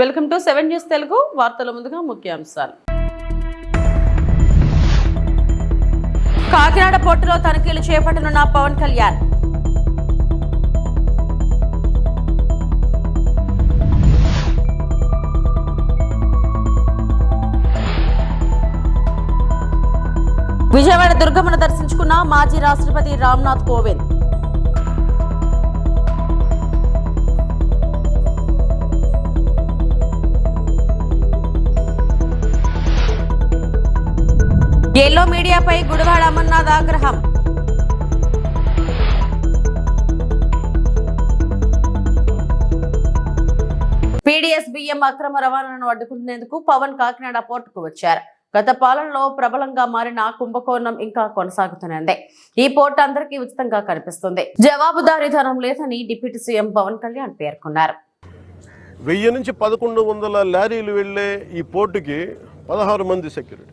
Welcome to seven news Telugu. వార్తల ముందుగా ముఖ్యాంశాలు. కాకినాడ పోర్టులో తనిఖీలు చేపట్టనున్న పవన్ కళ్యాణ్. విజయవాడ దుర్గమ్మను దర్శించుకున్న మాజీ రాష్ట్రపతి రామ్నాథ్ కోవింద్. జైల్లో మీడియాపై గుడివాడ అమర్నాథ్ ఆగ్రహం. పీడీఎస్ బియ్యం అక్రమ రవాణాను అడ్డుకునేందుకు పవన్ కాకినాడ పోర్టుకు వచ్చారు. గత పాలనలో ప్రబలంగా మారిన కుంభకోణం ఇంకా కొనసాగుతున్నది ఈ పోర్టు అందరికీ ఉచితంగా కనిపిస్తుంది. జవాబుదారీతనం లేదని డిప్యూటీ సీఎం పవన్ కళ్యాణ్ పేర్కొన్నారు. వెయ్యి నుంచి పదకొండు వందల లారీలు వెళ్ళే ఈ పోర్టుకి పదహారు మంది సెక్యూరిటీ.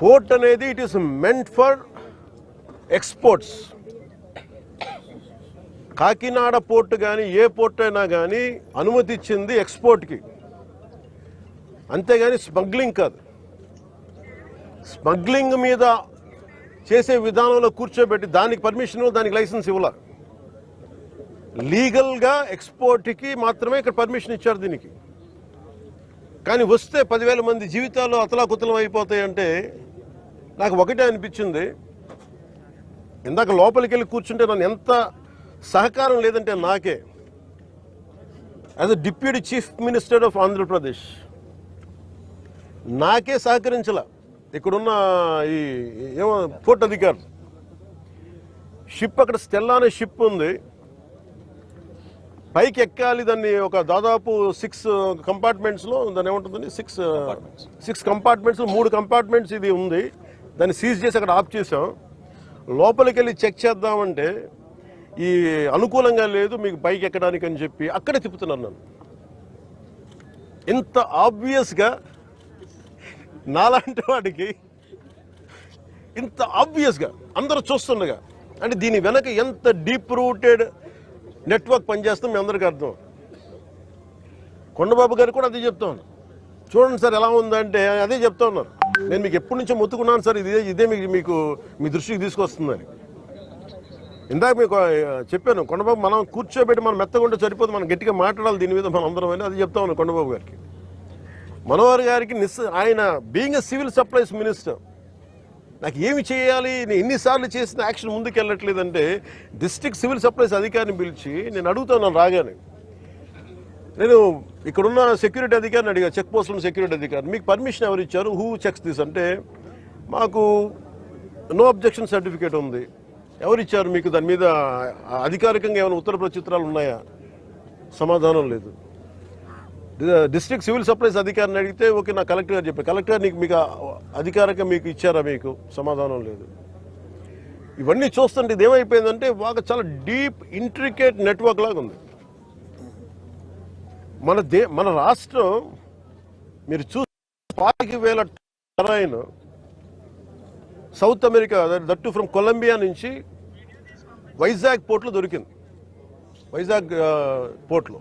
పోర్ట్ అనేది it is meant for exports Kakinada port కానీ ఏ పోర్ట్ అయినా కానీ అనుమతి ఇచ్చింది ఎక్స్పోర్ట్కి. అంతేగాని స్మగ్లింగ్ కాదు. స్మగ్లింగ్ మీద చేసే విధానంలో కూర్చోబెట్టి దానికి పర్మిషన్ దానికి లైసెన్స్ ఇవ్వాల. లీగల్గా ఎక్స్పోర్ట్కి మాత్రమే ఇక్కడ పర్మిషన్ ఇచ్చారు దీనికి. కానీ వస్తే పదివేల మంది జీవితాలు అతలాకుతలం అయిపోతాయంటే నాకు ఒకటే అనిపించింది. ఇందాక లోపలికి వెళ్ళి కూర్చుంటే నన్ను ఎంత సహకారం లేదంటే నాకే. As a deputy chief minister of Andhra Pradesh నాకే సహకరించాల. ఇక్కడున్న ఈ ఏమో పోర్ట్ అధికారులు. షిప్ అక్కడ స్టెల్లా అనే షిప్ ఉంది. పైకి ఎక్కాలి దాన్ని ఒక దాదాపు సిక్స్ కంపార్ట్మెంట్స్లో దాన్ని ఏముంటుందని సిక్స్ సిక్స్ కంపార్ట్మెంట్స్ మూడు కంపార్ట్మెంట్స్ ఇది ఉంది. దాన్ని సీజ్ చేసి అక్కడ ఆఫ్ చేసాం లోపలికి వెళ్ళి చెక్ చేద్దామంటే ఈ అనుకూలంగా లేదు మీకు పైకి ఎక్కడానికి అని చెప్పి అక్కడే తిప్పుతున్నాను నన్ను. ఇంత ఆబ్వియస్గా నాలాంటి వాడికి ఇంత ఆబ్వియస్గా అందరూ చూస్తుండగా అంటే దీని వెనక ఎంత డీప్ రూటెడ్ నెట్వర్క్ పనిచేస్తాం మీ అందరికీ అర్థం. కొండబాబు గారు కూడా అదే చెప్తా ఉన్నారు. చూడండి సార్ ఎలా ఉందంటే అదే చెప్తా ఉన్నారు. నేను మీకు ఎప్పటి నుంచో మొత్తుకున్నాను సార్ ఇదే ఇదే మీకు మీకు మీ దృష్టికి తీసుకొస్తుందని. ఇందాక మీకు చెప్పాను కొండబాబు మనం కూర్చోబెట్టి మనం మెత్తగా ఉంటే సరిపోదు మనం గట్టిగా మాట్లాడాలి దీని మీద మనం అందరం అని అది చెప్తా ఉన్నాను కొండబాబు గారికి. మనోహర్ గారికి నిస్ ఆయన being a civil supplies minister నాకు ఏమి చేయాలి? నేను ఎన్నిసార్లు చేసిన యాక్షన్ ముందుకు వెళ్ళట్లేదంటే డిస్ట్రిక్ట్ సివిల్ సప్లైస్ అధికారిని పిలిచి నేను అడుగుతాను రాగానే. నేను ఇక్కడున్న సెక్యూరిటీ అధికారిని అడిగా చెక్ పోస్టుల సెక్యూరిటీ అధికారి మీకు పర్మిషన్ ఎవరు ఇచ్చారు? Who checks this? అంటే మాకు నో అబ్జెక్షన్ సర్టిఫికేట్ ఉంది. ఎవరు ఇచ్చారు? మీకు దాని మీద అధికారికంగా ఏమైనా ఉత్తర ప్రచిత్రాలు ఉన్నాయా? సమాధానం లేదు. డిస్ట్రిక్ట్ సివిల్ సప్లైస్ అధికారిని అడిగితే ఓకే నా కలెక్టర్ గారు చెప్పారు. కలెక్టర్ నీకు మీకు అధికారిక మీకు ఇచ్చారా మీకు? సమాధానం లేదు. ఇవన్నీ చూస్తుంటే ఇదేమైపోయిందంటే బాగా చాలా డీప్ ఇంట్రికేట్ నెట్వర్క్ లాగా ఉంది. మన దే మన రాష్ట్రం మీరు చూ పాతిక వేల terrain South America that from Colombia నుంచి వైజాగ్ పోర్ట్లో దొరికింది. వైజాగ్ పోర్ట్లో.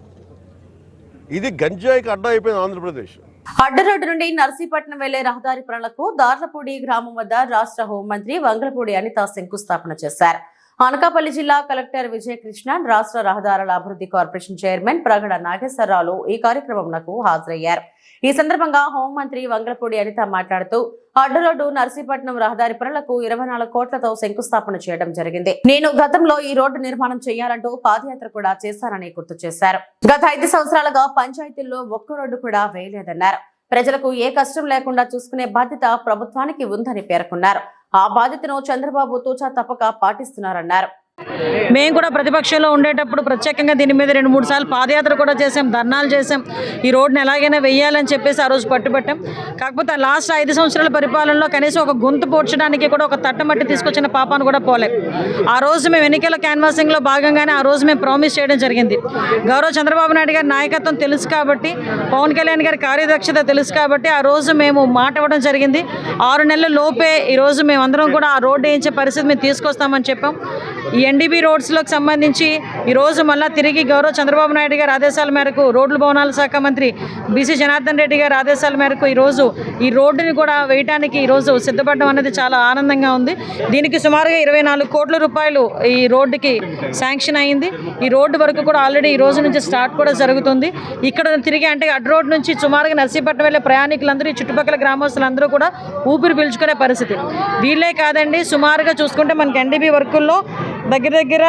ఇది గంజాయికి అడ్డా అయిపోయింది ఆంధ్రప్రదేశ్. అడ్డరోడ్డు నుండి నర్సీపట్నం వెళ్ళే రహదారి పనులకు దార్లపూడి గ్రామం వద్ద రాష్ట్ర హోంమంత్రి వంగలపూడి అనిత శంకుస్థాపన చేశారు. అనకాపల్లి జిల్లా కలెక్టర్ విజయకృష్ణ రాష్ట్ర రహదారుల అభివృద్ధి కార్పొరేషన్ చైర్మన్ ప్రగడ నాగేశ్వరరావు ఈ కార్యక్రమంకు హాజరయ్యారు. ఈ సందర్భంగా హోంమంత్రి వంగలపూడి అనిత మాట్లాడుతూ అడ్డరోడ్డు నర్సీపట్నం రహదారి పనులకు ఇరవై నాలుగు కోట్లతో శంకుస్థాపన చేయడం జరిగింది. నేను గతంలో ఈ రోడ్డు నిర్మాణం చేయాలంటూ పాదయాత్ర కూడా చేశానని గుర్తు చేశారు. గత ఐదు సంవత్సరాలుగా పంచాయతీల్లో ఒక్క రోడ్డు కూడా వేయలేదన్నారు. ప్రజలకు ఏ కష్టం లేకుండా చూసుకునే బాధ్యత ప్రభుత్వానికి ఉందని పేర్కొన్నారు. ఆ బాధ్యతను చంద్రబాబు తూచా తప్పక పాటిస్తున్నారన్నారు. మేము కూడా ప్రతిపక్షంలో ఉండేటప్పుడు ప్రత్యేకంగా దీని మీద రెండు మూడు సార్లు పాదయాత్ర కూడా చేసాం ధర్నాలు చేసాం ఈ రోడ్డుని ఎలాగైనా వెయ్యాలని చెప్పేసి ఆ రోజు పట్టుబట్టాం. కాకపోతే లాస్ట్ ఐదు సంవత్సరాల పరిపాలనలో కనీసం ఒక గొంతు పోడ్చడానికి కూడా ఒక తట్టమట్టి తీసుకొచ్చిన పాపాను కూడా పోలే. ఆ రోజు మేము ఎన్నికల క్యాన్వాసింగ్లో భాగంగానే ఆ రోజు మేము ప్రామిస్ చేయడం జరిగింది. గౌరవ చంద్రబాబు నాయుడు గారి నాయకత్వం తెలుసు కాబట్టి పవన్ కళ్యాణ్ గారి కార్యదక్షత తెలుసు కాబట్టి ఆ రోజు మేము మాట ఇవ్వడం జరిగింది. ఆరు నెలల లోపే ఈరోజు మేమందరం మేము అందరం కూడా ఆ రోడ్డు వేయించే పరిస్థితి మేము తీసుకొస్తామని చెప్పాం. ఈ ఎన్డీబీ రోడ్స్లోకి సంబంధించి ఈరోజు మళ్ళా తిరిగి గౌరవ చంద్రబాబు నాయుడు గారి ఆదేశాల మేరకు రోడ్లు భవనాల శాఖ మంత్రి బీసీ జనార్దన్ రెడ్డి గారి ఆదేశాల మేరకు ఈరోజు ఈ రోడ్డుని కూడా వేయడానికి ఈరోజు సిద్ధపడడం అనేది చాలా ఆనందంగా ఉంది. దీనికి సుమారుగా ఇరవై నాలుగు కోట్ల రూపాయలు ఈ రోడ్డుకి శాంక్షన్ అయింది. ఈ రోడ్డు వరకు కూడా ఆల్రెడీ ఈ రోజు నుంచి స్టార్ట్ కూడా జరుగుతుంది. ఇక్కడ తిరిగి అంటే అడ్ రోడ్ నుంచి సుమారుగా నర్సీపట్నం వెళ్ళే ప్రయాణికులందరూ చుట్టుపక్కల గ్రామస్తులందరూ కూడా ఊపిరి పీల్చుకునే పరిస్థితి. వీళ్ళే కాదండి సుమారుగా చూసుకుంటే మనకి ఎన్డీబీ వర్కుల్లో దగ్గర దగ్గర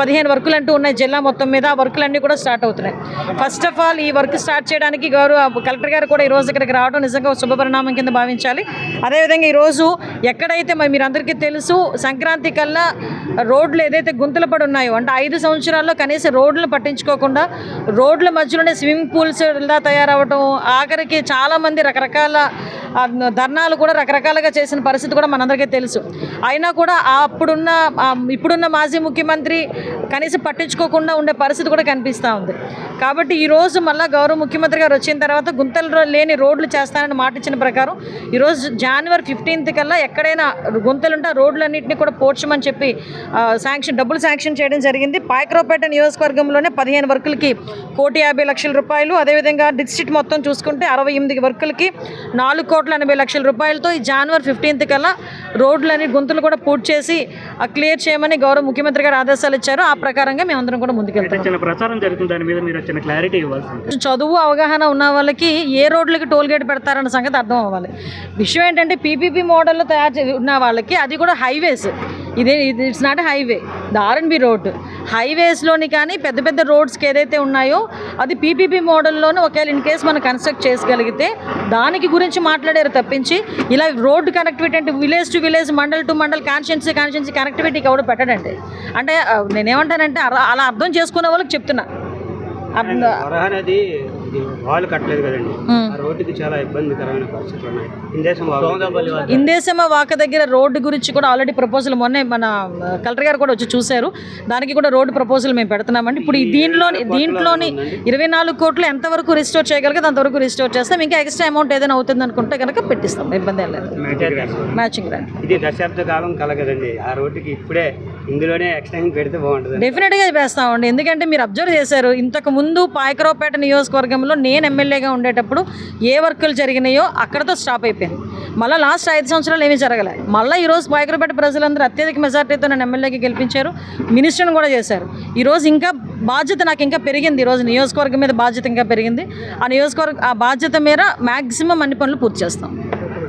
పదిహేను వర్కులు అంటూ ఉన్నాయి. జిల్లా మొత్తం మీద ఆ వర్కులన్నీ కూడా స్టార్ట్ అవుతున్నాయి. ఫస్ట్ ఆఫ్ ఆల్ ఈ వర్క్ స్టార్ట్ చేయడానికి గౌరవ కలెక్టర్ గారు కూడా ఈరోజు ఇక్కడికి రావడం నిజంగా శుభపరిణామం కింద భావించాలి. అదేవిధంగా ఈరోజు ఎక్కడైతే మరి మీరందరికీ తెలుసు సంక్రాంతి కల్లా రోడ్లు ఏదైతే గుంతలు పడి ఉన్నాయో అంటే ఐదు సంవత్సరాల్లో కనీసం రోడ్లను పట్టించుకోకుండా రోడ్ల మధ్యలోనే స్విమ్మింగ్ పూల్స్ ఇలా తయారవడం ఆఖరికి చాలామంది రకరకాల ధర్నాలు కూడా రకరకాలుగా చేసిన పరిస్థితి కూడా మనందరికీ తెలుసు. అయినా కూడా అప్పుడున్న ఇప్పుడున్న ఇప్పుడున్న మాజీ ముఖ్యమంత్రి కనీసం పట్టించుకోకుండా ఉండే పరిస్థితి కూడా కనిపిస్తూ ఉంది. కాబట్టి ఈరోజు మళ్ళీ గౌరవ ముఖ్యమంత్రి గారు వచ్చిన తర్వాత గుంతలు లేని రోడ్లు చేస్తానని మాట ఇచ్చిన ప్రకారం ఈరోజు జనవరి ఫిఫ్టీన్త్ కల్లా ఎక్కడైనా గుంతలుంటే ఆ రోడ్లన్నింటినీ కూడా పోడ్చమని చెప్పి శాంక్షన్ డబ్బులు శాంక్షన్ చేయడం జరిగింది. పాయక్రోపేట నియోజకవర్గంలోనే పదిహేను వర్కులకి కోటి యాభై లక్షల రూపాయలు అదేవిధంగా డిస్ట్రిక్ట్ మొత్తం చూసుకుంటే అరవై ఎనిమిది వర్కులకి నాలుగు కోట్ల ఎనభై లక్షల రూపాయలతో ఈ జనవరి ఫిఫ్టీన్త్ కల్లా రోడ్లని గుంతలు కూడా పూర్తి చేసి క్లియర్ చేయమని గౌరవ ముఖ్యమంత్రి గారు ఆదేశాలు ఇచ్చారు. ఆ ప్రకారంగా మేమందరం కూడా ముందుకెళ్తాం చిన్న ప్రచారం జరుగుతుంది. దాని మీద మీరు చిన్న క్లారిటీ ఇవ్వాల్సింది చదువు అవగాహన ఉన్న వాళ్ళకి ఏ రోడ్లకి టోల్ గేట్ పెడతారన్న సంగతి అర్థం అవ్వాలి. విషయం ఏంటంటే పీపీపీ మోడల్లో తయారు ఉన్న వాళ్ళకి అది కూడా హైవేస్. ఇదే ఇది it's not highway the R and B road హైవేస్లోని కానీ పెద్ద పెద్ద రోడ్స్కి ఏదైతే ఉన్నాయో అది పీపీపీ మోడల్లోనే ఒకవేళ ఇన్ కేస్ మనం కన్స్ట్రక్ట్ చేయగలిగితే దానికి గురించి మాట్లాడారు తప్పించి ఇలా రోడ్డు కనెక్టివిటీ అంటే village to village mandal to mandal కాన్షియన్సీ కాన్షియన్సీ కనెక్టివిటీకి ఎవడు పెట్టడండి. అంటే నేనేమంటానంటే అలా అర్థం చేసుకునే వాళ్ళకి చెప్తున్నా. వాళ్ళు కట్టలేదు కదండి. ఆ రోడ్డుకి చాలా ఇబ్బందికరమైన పరిస్థితులు ఉన్నాయి. ఇందేశం ఇందేశమ వాక దగ్గర రోడ్డు గురించి కూడా ఆల్రెడీ ప్రపోజల్ మొన్నే మన కలెక్టర్ గారు కూడా వచ్చి చూశారు. దానికి కూడా రోడ్డు ప్రపోజల్ మేము పెడుతున్నామండి. ఇప్పుడు ఈ దీనిలోని దీంట్లోని ఇరవై నాలుగు కోట్లు ఎంతవరకు రిస్టోర్ చేయగలిగితే అంతవరకు రిస్టోర్ చేస్తాం. ఇంకా ఎక్స్ట్రా అమౌంట్ ఏదైనా అవుతుంది అనుకుంటే కనుక పెట్టిస్తాం. ఇబ్బంది ఏం లేదు. మ్యాచింగ్ ఇది దశాబ్ద కాలం కల కదండి ఆ రోడ్డుకి ఇప్పుడే ఇందులోనే ఎక్స్టెన్షన్ పెడితే బాగుంటుంది. డెఫినెట్గా వేస్తామండి ఎందుకంటే మీరు అబ్జర్వ్ చేశారు ఇంతకు ముందు పాయకరావుపేట నియోజకవర్గంలో నేను ఎమ్మెల్యేగా ఉండేటప్పుడు ఏ వర్కులు జరిగినాయో అక్కడతో స్టాప్ అయిపోయింది. మళ్ళీ లాస్ట్ ఐదు సంవత్సరాలు ఏమీ జరగలే. మళ్ళీ ఈరోజు పాయకరావుపేట ప్రజలందరూ అత్యధిక మెజార్టీతో నన్ను ఎమ్మెల్యేకి గెలిపించారు మినిస్టర్ని కూడా చేశారు. ఈరోజు ఇంకా బాధ్యత నాకు ఇంకా పెరిగింది. ఈరోజు నియోజకవర్గం మీద బాధ్యత ఇంకా పెరిగింది. ఆ నియోజకవర్గ ఆ బాధ్యత మీద మ్యాక్సిమం అన్ని పనులు పూర్తి చేస్తాం.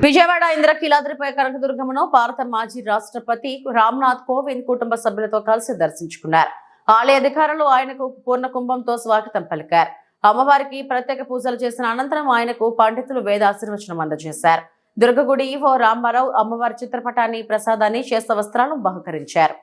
విజయవాడ ఇంద్రకీలాద్రిపై కనకదుర్గమ్మను భారత మాజీ రాష్ట్రపతి రామ్నాథ్ కోవింద్ కుటుంబ సభ్యులతో కలిసి దర్శించుకున్నారు. ఆలయ అధికారులు ఆయనకు పూర్ణ కుంభంతో స్వాగతం పలికారు. అమ్మవారికి ప్రత్యేక పూజలు చేసిన అనంతరం ఆయనకు పండితులు వేదాశీర్వచనం అందజేశారు. దుర్గగుడి ఓ రామారావు అమ్మవారి చిత్రపటాన్ని ప్రసాదాన్ని శేష వస్త్రాలను బహుకరించారు.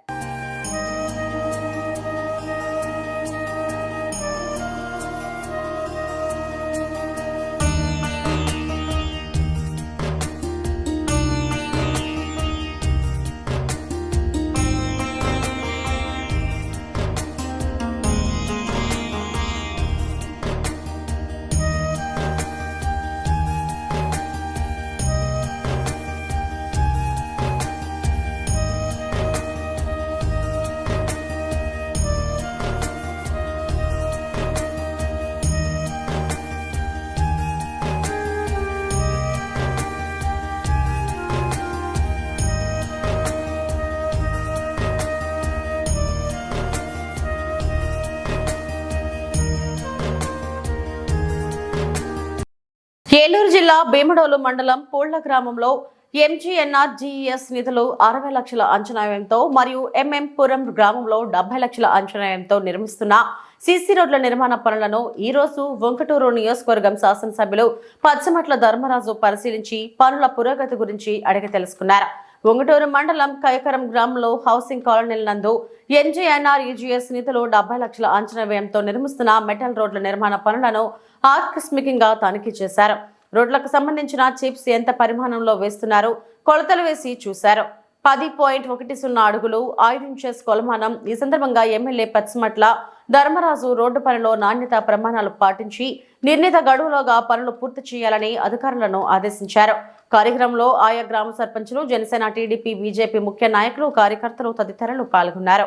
ఏలూరు జిల్లా భీమడోలు మండలం పూళ్ళ గ్రామంలో ఎంజీఎన్ఆర్ జీఈఎస్ నిధులు అరవై లక్షల అంచనాయంతో మరియు ఎంఎంపురం గ్రామంలో డెబ్బై లక్షల అంచనాయంతో నిర్మిస్తున్న సీసీ రోడ్ల నిర్మాణ పనులను ఈ రోజు వంకటూరు నియోజకవర్గం శాసనసభ్యులు పచ్చమట్ల ధర్మరాజు పరిశీలించి పనుల పురోగతి గురించి అడిగి తెలుసుకున్నారు. ఒంగటూరు మండలం కైకరం గ్రామంలో హౌసింగ్ కాలనీల నందు ఎన్జీఎన్ఆర్ ఈజీఎస్ నిధులు డెబ్బై లక్షల అంచనా వ్యయంతో నిర్మిస్తున్న మెటల్ రోడ్ల నిర్మాణ పనులను ఆకస్మికంగా తనిఖీ చేశారు. రోడ్లకు సంబంధించిన చిప్స్ ఎంత పరిమాణంలో వేస్తున్నారో? కొలతలు వేసి చూశారు. పది పాయింట్ ఒకటి సున్నా అడుగులు ఐదు ఇంచెస్ కొలమానం. ఈ సందర్భంగా ఎమ్మెల్యే పచ్చిమట్ల ధర్మరాజు రోడ్డు పనిలో నాణ్యత ప్రమాణాలు పాటించి నిర్ణీత గడువులోగా పనులు పూర్తి చేయాలని అధికారులను ఆదేశించారు. కార్యక్రమంలో ఆయా గ్రామ సర్పంచులు జనసేన టీడీపీ బీజేపీ ముఖ్య నాయకులు కార్యకర్తలు తదితరులు పాల్గొన్నారు.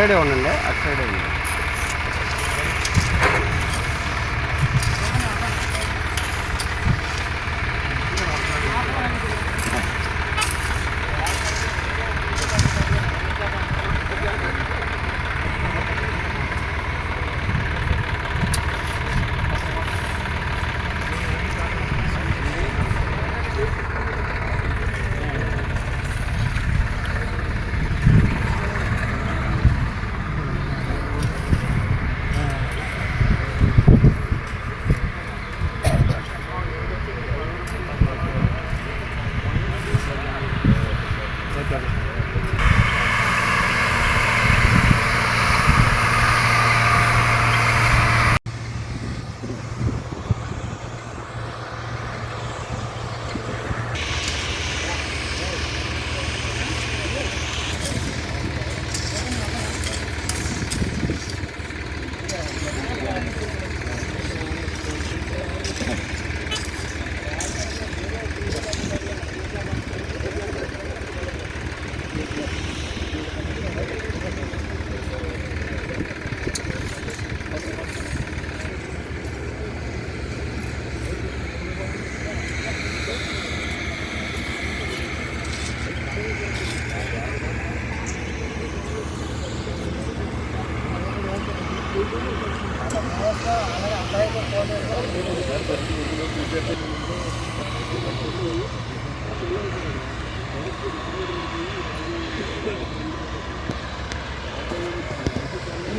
సైడే ఉండండి అటు సైడే ఉండండి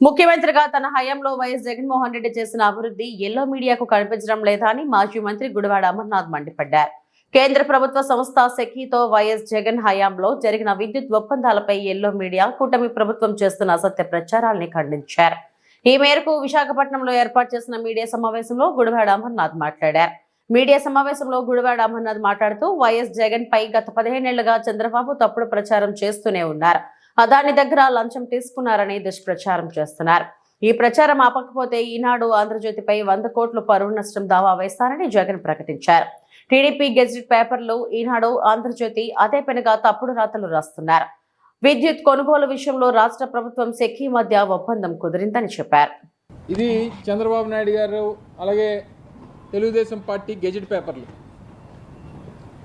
ముఖ్యమంత్రిగా తన హయాంలో వైఎస్ జగన్మోహన్ రెడ్డి చేసిన అభివృద్ధి ఎల్లో మీడియాకు కనిపించడం లేదా అని మాజీ మంత్రి గుడివాడ అమర్నాథ్ మండిపడ్డారు. కేంద్ర ప్రభుత్వ సంస్థ సెకీతో వైఎస్ జగన్ హయాంలో జరిగిన విద్యుత్ ఒప్పందాలపై ఎల్లో మీడియా కూటమి ప్రభుత్వం చేస్తున్న అసత్య ప్రచారాల్ని ఖండించారు. ఈ మేరకు విశాఖపట్నంలో ఏర్పాటు చేసిన మీడియా సమావేశంలో గుడివాడ అమర్నాథ్ మాట్లాడారు. మీడియా సమావేశంలో గుడివాడ అమర్నాథ్ మాట్లాడుతూ వైఎస్ జగన్ పై గత పదిహేనేళ్ళుగా చంద్రబాబు తప్పుడు ప్రచారం చేస్తూనే ఉన్నారు. అదాని దగ్గర లంచం తీసుకున్నారని దుష్ప్రచారం చేస్తున్నారు. ఈ ప్రచారం ఆపకపోతే ఈనాడు ఆంధ్రజ్యోతిపై వంద కోట్లు పరువు నష్టం దావా వేస్తారని జగన్ ప్రకటించారు. టీడీపీ గెజిట్ పేపర్లు ఈనాడు ఆంధ్రజ్యోతి అదే పెనుగా తప్పుడు రాతలు రాస్తున్నారు. విద్యుత్ కొనుగోలు విషయంలో రాష్ట్ర ప్రభుత్వం సెకీ మధ్య ఒప్పందం కుదిరిందని చెప్పారు. ఇది చంద్రబాబు నాయుడు గారు అలాగే తెలుగుదేశం పార్టీ గెజిట్ పేపర్లు.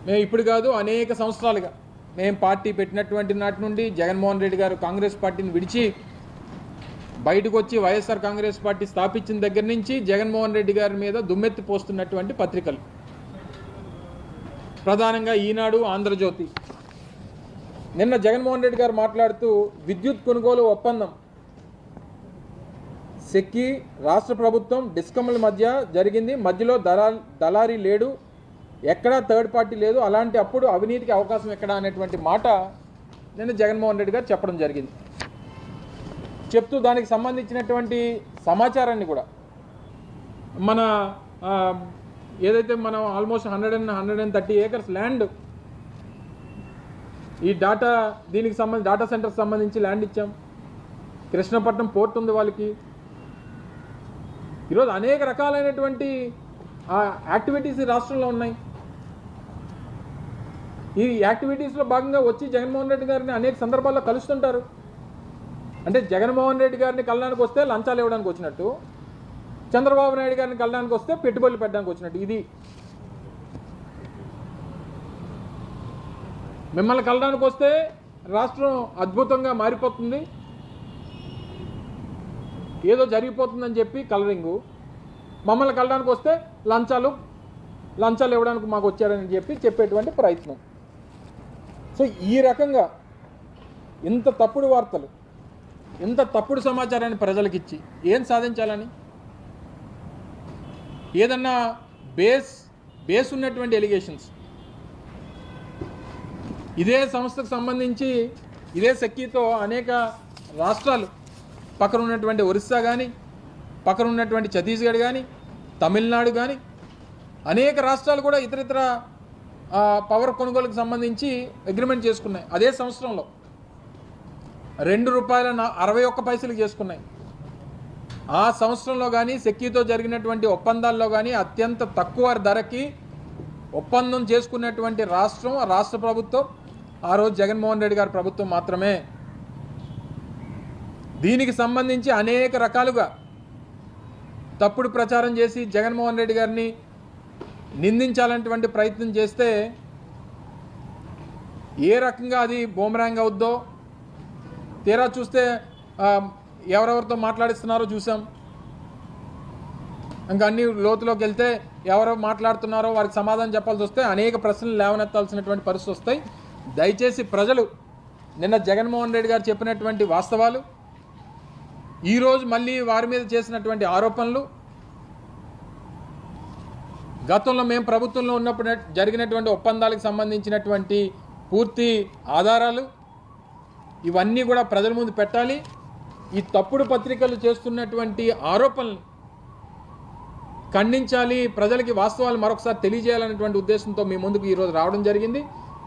మేము ఇప్పుడు కాదు అనేక సంవత్సరాలుగా మేము పార్టీ పెట్టినటువంటి నాటి నుండి జగన్మోహన్ రెడ్డి గారు కాంగ్రెస్ పార్టీని విడిచి బయటకు వచ్చి వైఎస్ఆర్ కాంగ్రెస్ పార్టీ స్థాపించిన దగ్గర నుంచి జగన్మోహన్ రెడ్డి గారి మీద దుమ్మెత్తి పోస్తున్నటువంటి పత్రికలు. ప్రధానంగా ఈనాడు ఆంధ్రజ్యోతి. నిన్న జగన్మోహన్ రెడ్డి గారు మాట్లాడుతూ విద్యుత్ కొనుగోలు ఒప్పందం. సెక్కి రాష్ట్ర ప్రభుత్వం డిస్కమ్ల మధ్య జరిగింది. మధ్యలో దళారీ లేడు. ఎక్కడా థర్డ్ పార్టీ లేదు. అలాంటి అప్పుడు అవినీతికి అవకాశం ఎక్కడా అనేటువంటి మాట నేను జగన్మోహన్ రెడ్డి గారు చెప్పడం జరిగింది. చెప్తూ దానికి సంబంధించినటువంటి సమాచారాన్ని కూడా మన ఏదైతే మనం almost hundred and hundred and thirty acres land ఈ డాటా దీనికి సంబంధించి డాటా సెంటర్కి సంబంధించి ల్యాండ్ ఇచ్చాం. కృష్ణపట్నం పోర్ట్ ఉంది వాళ్ళకి. ఈరోజు అనేక రకాలైనటువంటి యాక్టివిటీస్ రాష్ట్రంలో ఉన్నాయి. ఈ యాక్టివిటీస్లో భాగంగా వచ్చి జగన్మోహన్ రెడ్డి గారిని అనేక సందర్భాల్లో కలుస్తుంటారు. అంటే జగన్మోహన్ రెడ్డి గారిని కలడానికి వస్తే లంచాలు ఇవ్వడానికి వచ్చినట్టు చంద్రబాబు నాయుడు గారిని కలడానికి వస్తే పెట్టుబడులు పెట్టడానికి వచ్చినట్టు. ఇది మిమ్మల్ని కలడానికి వస్తే రాష్ట్రం అద్భుతంగా మారిపోతుంది. ఏదో జరిగిపోతుందని చెప్పి కలరింగు. మమ్మల్ని కలడానికి వస్తే లంచాలు లంచాలు ఇవ్వడానికి మాకు వచ్చారని చెప్పి చెప్పేటువంటి ప్రయత్నం. సో ఈ రకంగా ఇంత తప్పుడు వార్తలు ఇంత తప్పుడు సమాచారాన్ని ప్రజలకు ఇచ్చి ఏం సాధించాలని? ఏదన్నా బేస్ బేస్ ఉన్నటువంటి ఎలిగేషన్స్ ఇదే సంస్థకు సంబంధించి ఇదే శక్తితో అనేక రాష్ట్రాలు పక్కన ఉన్నటువంటి ఒరిస్సా కానీ పక్కన ఉన్నటువంటి ఛత్తీస్గఢ్ కానీ తమిళనాడు కానీ అనేక రాష్ట్రాలు కూడా ఇతరితర పవర్ కొనుగోలుకు సంబంధించి అగ్రిమెంట్ చేసుకున్నాయి. అదే సంవత్సరంలో రెండు రూపాయల అరవై ఒక్క పైసలు చేసుకున్నాయి. ఆ సంవత్సరంలో కానీ సెక్కీతో జరిగినటువంటి ఒప్పందాల్లో కానీ అత్యంత తక్కువ ధరకి ఒప్పందం చేసుకున్నటువంటి రాష్ట్రం రాష్ట్ర ప్రభుత్వం ఆ రోజు జగన్మోహన్ రెడ్డి గారి ప్రభుత్వం మాత్రమే. దీనికి సంబంధించి అనేక రకాలుగా తప్పుడు ప్రచారం చేసి జగన్మోహన్ రెడ్డి గారిని నిందించాలనేటువంటి ప్రయత్నం చేస్తే ఏ రకంగా అది బోమరాంగ్ అవుద్దో తీరా చూస్తే ఎవరెవరితో మాట్లాడిస్తున్నారో చూసాం. ఇంకా అన్ని లోతులోకి వెళ్తే ఎవరు మాట్లాడుతున్నారో వారికి సమాధానం చెప్పాల్సి వస్తే అనేక ప్రశ్నలు లేవనెత్తాల్సినటువంటి పరిస్థితి వస్తాయి. దయచేసి ప్రజలు నిన్న జగన్మోహన్ రెడ్డి గారు చెప్పినటువంటి వాస్తవాలు ఈరోజు మళ్ళీ వారి మీద చేసినటువంటి ఆరోపణలు గతంలో మేము ప్రభుత్వంలో ఉన్నప్పుడు జరిగినటువంటి ఒప్పందాలకు సంబంధించినటువంటి పూర్తి ఆధారాలు ఇవన్నీ కూడా ప్రజల ముందు పెట్టాలి. ఈ తప్పుడు పత్రికలు చేస్తున్నటువంటి ఆరోపణలు ఖండించాలి. ప్రజలకి వాస్తవాలు మరొకసారి తెలియజేయాలనేటువంటి ఉద్దేశంతో మీ ముందుకు ఈరోజు రావడం జరిగింది.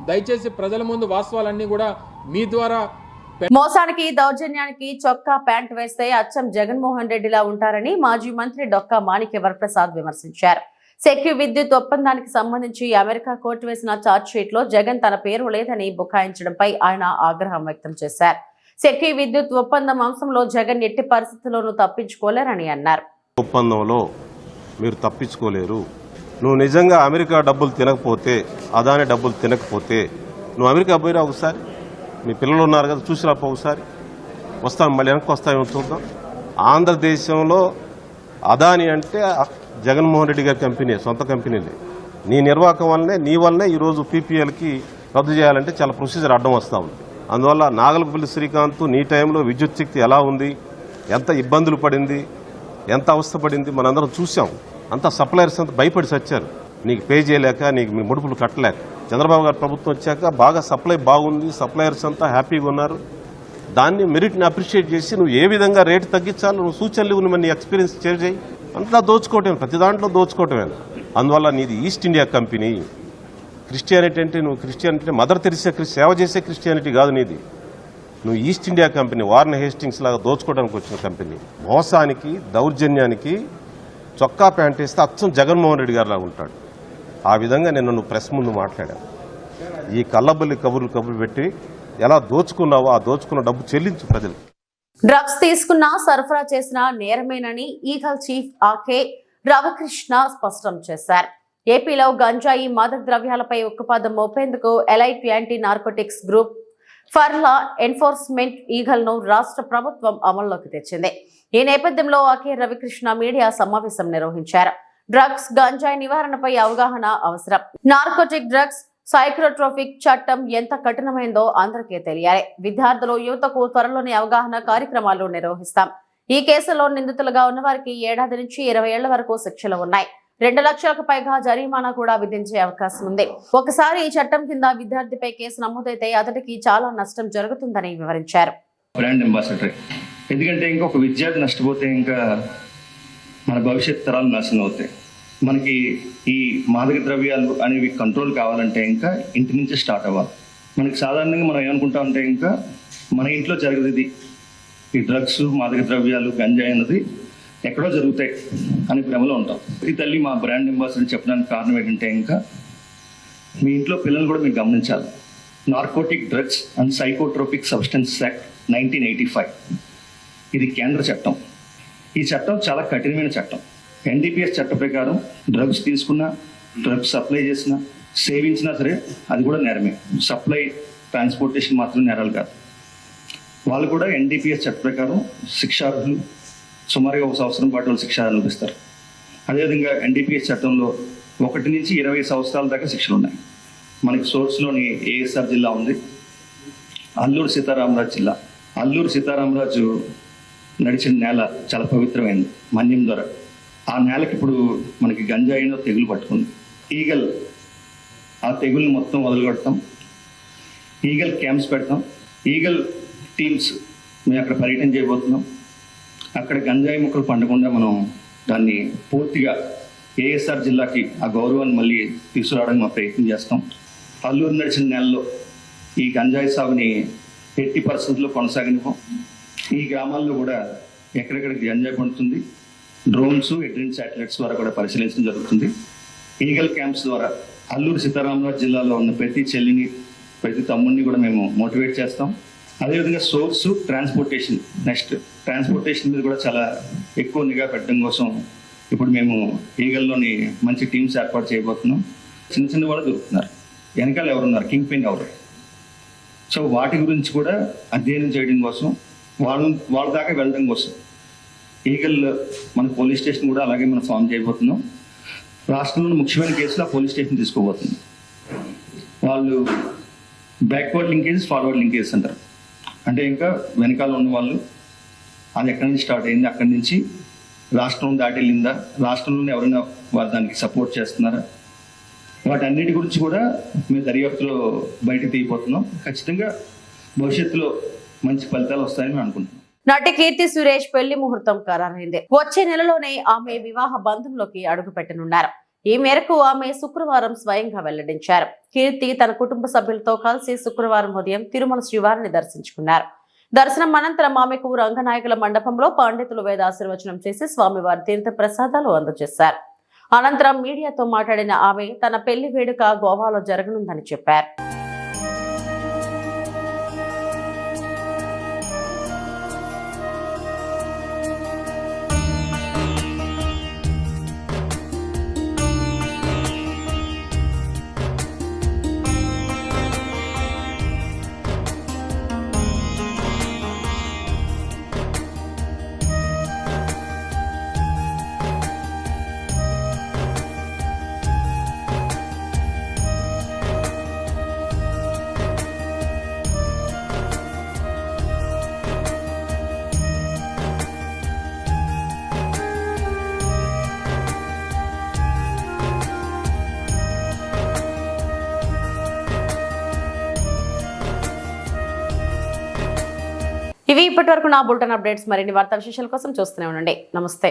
దయచేసి ప్రజల ముందు వాస్తవాలన్నీ కూడా మీ ద్వారా మోసానికి దౌర్జన్యానికి చొక్కా ప్యాంట్ వేస్తే అచ్చం జగన్మోహన్ రెడ్డిలా ఉంటారని మాజీ మంత్రి డొక్కా మాణిక్య వరప్రసాద్ విమర్శించారు. సెక్యూ విద్యుత్ ఒప్పందానికి సంబంధించి అమెరికా కోర్టు వేసిన ఛార్జ్లో జగన్ తన పేరు లేదని బుకాయించడంపై ఆయన ఆగ్రహం వ్యక్తం చేశారు. సెక్యూ విద్యుత్ ఒప్పందం అంశంలో జగన్ ఎట్టి పరిస్థితుల్లోనూ తప్పించుకోలేరని అన్నారు. ఒప్పందంలో మీరు తప్పించుకోలేరు. నువ్వు నిజంగా అమెరికా డబ్బులు తినకపోతే అదాని డబ్బులు తినకపోతే నువ్వు అమెరికా పోయిరా ఒకసారి? మీ పిల్లలు ఉన్నారు కదా చూసి రాపో ఒకసారి. వస్తాం మళ్ళీ వెనక్కి వస్తామేమో చూద్దాం. ఆంధ్రదేశంలో అదాని అంటే జగన్మోహన్ రెడ్డి గారి కంపెనీ సొంత కంపెనీలే. నీ నిర్వాహకం వల్లనే నీ వల్లనే ఈరోజు పీపీఎల్కి రద్దు చేయాలంటే చాలా ప్రొసీజర్ అడ్డం వస్తూ ఉంది. అందువల్ల నాగలపల్లి శ్రీకాంత్ నీ టైంలో విద్యుత్ శక్తి ఎలా ఉంది? ఎంత ఇబ్బందులు పడింది? ఎంత అవస్థ పడింది? మనందరం చూసాం అంతా సప్లయర్స్ అంతా భయపడి సచ్చారు. నీకు పే చేయలేక నీకు మీ ముడుపులు కట్టలేక. చంద్రబాబు గారి ప్రభుత్వం వచ్చాక బాగా సప్లై బాగుంది సప్లయర్స్ అంతా హ్యాపీగా ఉన్నారు. దాన్ని మెరిట్ని అప్రిషియేట్ చేసి నువ్వు ఏ విధంగా రేటు తగ్గించాలో నువ్వు సూచనలు ఇవ్వు, నువ్వు నీ ఎక్స్పీరియన్స్ షేర్ చేయి. అంతా దోచుకోవటమే ప్రతి దాంట్లో దోచుకోవటమే. అందువల్ల నీది ఈస్ట్ ఇండియా కంపెనీ. క్రిస్టియానిటీ అంటే నువ్వు క్రిస్టియానిటీ మదర్ తెరిసే క్రిస్- సేవ చేసే క్రిస్టియానిటీ కాదు నీది. నువ్వు East India Company Warren Hastings లాగా దోచుకోవడానికి వచ్చిన కంపెనీ. మోసానికి దౌర్జన్యానికి చొక్కా ప్యాంట్ వేస్తే అచ్చం జగన్మోహన్ రెడ్డి గారిలా ఉంటాడు. ఆ విధంగా నేను నువ్వు ప్రెస్ ముందు మాట్లాడాను ఈ కల్లబల్లి కబుర్లు కబుర్లు పెట్టి ఎలా దోచుకున్నావో ఆ దోచుకున్న డబ్బు చెల్లించు ప్రజలు డ్రగ్స్ తీసుకున్నా సరఫరా చేసిన నేరమేనని ఈగల్ చీఫ్ ఆకే రవికృష్ణ స్పష్టం చేశారు. ఏపీలో గంజాయి మాదక ద్రవ్యాలపై ఉక్కుపాదం మోపేందుకు elite anti narcotics group for law enforcement ఈగల్ను రాష్ట్ర ప్రభుత్వం అమల్లోకి తెచ్చింది. ఈ నేపథ్యంలో ఆకే రవికృష్ణ మీడియా సమావేశం నిర్వహించారు. డ్రగ్స్ గంజాయి నివారణపై అవగాహన అవసరం. నార్కోటిక్ డ్రగ్స్ సైక్రోట్రోఫిక్ చట్టం ఎంత కఠినమైందో అందరికీ తెలియాలి. విద్యార్థులు యువతకు త్వరలోని అవగాహన కార్యక్రమాలు నిర్వహిస్తాం. ఈ కేసులో నిందితులుగా ఉన్న వారికి ఏడాది నుంచి ఇరవై ఏళ్ళ వరకు శిక్షలు ఉన్నాయి. రెండు లక్షలకు పైగా జరిమానా కూడా విధించే అవకాశం ఉంది. ఒకసారి ఈ చట్టం కింద విద్యార్థిపై కేసు నమోదైతే అతడికి చాలా నష్టం జరుగుతుందని వివరించారు. బ్రాండ్ అంబాసిడర్ ఎందుకంటే ఇంకొక విద్యార్థి నష్టపోతే ఇంకా మన భవిష్యత్ తరాలు నాశనం అవుతాయి. మనకి ఈ మాదక ద్రవ్యాలు అనేవి కంట్రోల్ కావాలంటే ఇంకా ఇంటి నుంచి స్టార్ట్ అవ్వాలి. మనకి సాధారణంగా మనం ఏమనుకుంటా ఉంటే ఇంకా మన ఇంట్లో జరగదు ఇది. ఈ డ్రగ్స్ మాదక ద్రవ్యాలు గంజాయి అన్నది ఎక్కడో జరుగుతాయి అని భ్రమలో ఉంటాం. ఈ తల్లి మా బ్రాండ్ అంబాసిడర్ చెప్పడానికి కారణం ఏంటంటే ఇంకా మీ ఇంట్లో పిల్లలు కూడా మీరు గమనించాలి. Narcotic drugs and psychotropic substance act nineteen eighty five ఇది కేంద్ర చట్టం. ఈ చట్టం చాలా కఠినమైన చట్టం. ఎన్డీపీఎస్ చట్ట ప్రకారం డ్రగ్స్ తీసుకున్నా డ్రగ్స్ సప్లై చేసినా సేవించినా సరే అది కూడా నేరమే. సప్లై ట్రాన్స్పోర్టేషన్ మాత్రం నేరాలు కాదు. వాళ్ళు కూడా ఎన్డీపీఎస్ చట్ట ప్రకారం శిక్షార్హులు సుమారుగా ఒక సంవత్సరం పాటు వాళ్ళు శిక్ష అనుభవిస్తారు. అదేవిధంగా ఎన్డీపీఎస్ చట్టంలో ఒకటి నుంచి ఇరవై సంవత్సరాల దాకా శిక్షలు ఉన్నాయి మనకి సోర్స్లోని ఏఎస్ఆర్ జిల్లా ఉంది. అల్లూరు సీతారామరాజు జిల్లా. అల్లూరు సీతారామరాజు నడిచిన నేల చాలా పవిత్రమైంది. మన్యం ద్వారా. ఆ నేలకి ఇప్పుడు మనకి గంజాయిలో తెగులు పట్టుకుంది. ఈగల్ ఆ తెగుల్ని మొత్తం వదలగొడతాం. ఈగల్ క్యాంప్స్ పెడతాం. ఈగల్ టీమ్స్ మేము అక్కడ పర్యటన చేయబోతున్నాం. అక్కడ గంజాయి మొక్కలు పండకుండా మనం దాన్ని పూర్తిగా ఏఎస్ఆర్ జిల్లాకి ఆ గౌరవాన్ని మళ్ళీ తీసుకురావడానికి మా ప్రయత్నం చేస్తాం. అల్లూరు నడిచిన నెలలో ఈ గంజాయి సాగుని ఎట్టి పరిస్థితుల్లో కొనసాగినాం ఈ గ్రామాల్లో కూడా ఎక్కడెక్కడ గంజాయి పండుతుంది డ్రోన్స్ ఎడ్రిన్ శాటిలైట్స్ ద్వారా కూడా పరిశీలించడం జరుగుతుంది. ఈగల్ క్యాంప్స్ ద్వారా అల్లూరు సీతారామరాజు జిల్లాలో ఉన్న ప్రతి చెల్లిని ప్రతి తమ్ముడిని కూడా మేము మోటివేట్ చేస్తాం. అదేవిధంగా సోర్స్ ట్రాన్స్పోర్టేషన్ నెక్స్ట్ ట్రాన్స్పోర్టేషన్ మీద కూడా చాలా ఎక్కువ నిఘా పెట్టడం కోసం ఇప్పుడు మేము ఈగల్లోని మంచి టీమ్స్ ఏర్పాటు చేయబోతున్నాం. చిన్న చిన్న వాళ్ళు దొరుకుతున్నారు. వెనకాల ఎవరున్నారు? కింగ్ పిన్ ఎవరు? సో వాటి గురించి కూడా అధ్యయనం చేయడం కోసం వాళ్ళ వాళ్ళ దాకా వెళ్ళడం కోసం ఈగల్ మన పోలీస్ స్టేషన్ కూడా అలాగే మనం ఫామ్ చేయబోతున్నాం. రాష్ట్రంలో ముఖ్యమైన కేసులు ఆ పోలీస్ స్టేషన్ తీసుకోబోతుంది. వాళ్ళు బ్యాక్వర్డ్ లింకేజ్ ఫార్వర్డ్ లింకేజ్ అంటారు. అంటే ఇంకా వెనకాల ఉన్న వాళ్ళు అది ఎక్కడి నుంచి స్టార్ట్ అయింది అక్కడి నుంచి రాష్ట్రం దాటి వెళ్ళిందా రాష్ట్రంలోనే ఎవరైనా వారు దానికి సపోర్ట్ చేస్తున్నారా? వాటన్నిటి గురించి కూడా మేము దర్యాప్తులో బయటకు తీయబోతున్నాం. ఖచ్చితంగా భవిష్యత్తులో మంచి ఫలితాలు వస్తాయని మేము అనుకుంటున్నాం. నటి కీర్తి సురేష్ పెళ్ళి ముహూర్తం ఖరారైంది. వచ్చే నెలలోనే ఆమె వివాహ బంధంలోకి అడుగుపెట్టనున్నారు. ఈ మేరకు ఆమె శుక్రవారం స్వయంగా వెల్లడించారు. కీర్తి తన కుటుంబ సభ్యులతో కలిసి శుక్రవారం ఉదయం తిరుమల శ్రీవారిని దర్శించుకున్నారు. దర్శనం అనంతరం ఆమెకు రంగనాయకుల మండపంలో పండితులు వేదాశీర్వచనం చేసి స్వామివారి తీర్థ ప్రసాదాలు అందజేశారు. అనంతరం మీడియాతో మాట్లాడిన ఆమె తన పెళ్ళి వేడుక గోవాలో జరగనుందని చెప్పారు. ఇప్పటి వరకు నా బులెటిన్ అప్డేట్స్ మరిన్ని వార్తా విశేషాల కోసం చూస్తూనే ఉండండి. నమస్తే.